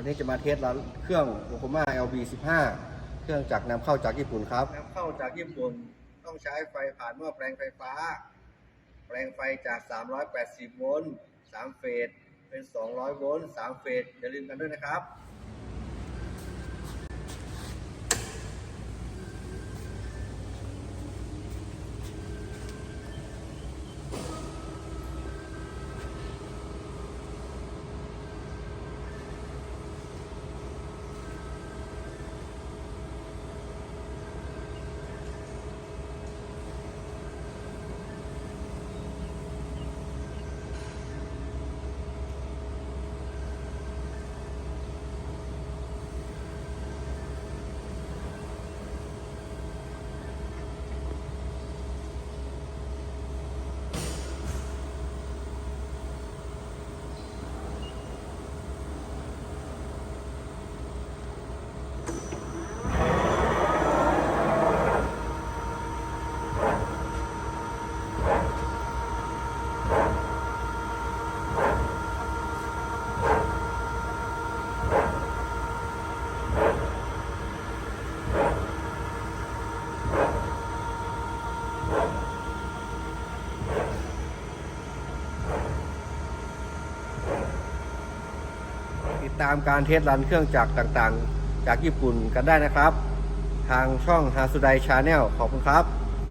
วันนี้จะมาเทสร้านเครื่องโอโคมา LB 15เครื่องจากนำเข้าจากญี่ปุ่นครับนำเข้าจากญี่ปุ่นต้องใช้ไฟผ่านหม้อแปลงไฟฟ้า แปลงไฟจาก 380 โวลต์ 3 เฟส เป็น 200 โวลต์ 3 เฟส อย่าลืมกันด้วยนะครับ ติดตามการเทสรันเครื่องจักรต่างๆ จากญี่ปุ่นกันได้นะครับ ทางช่องฮาสุไดชาแนลขอบคุณครับ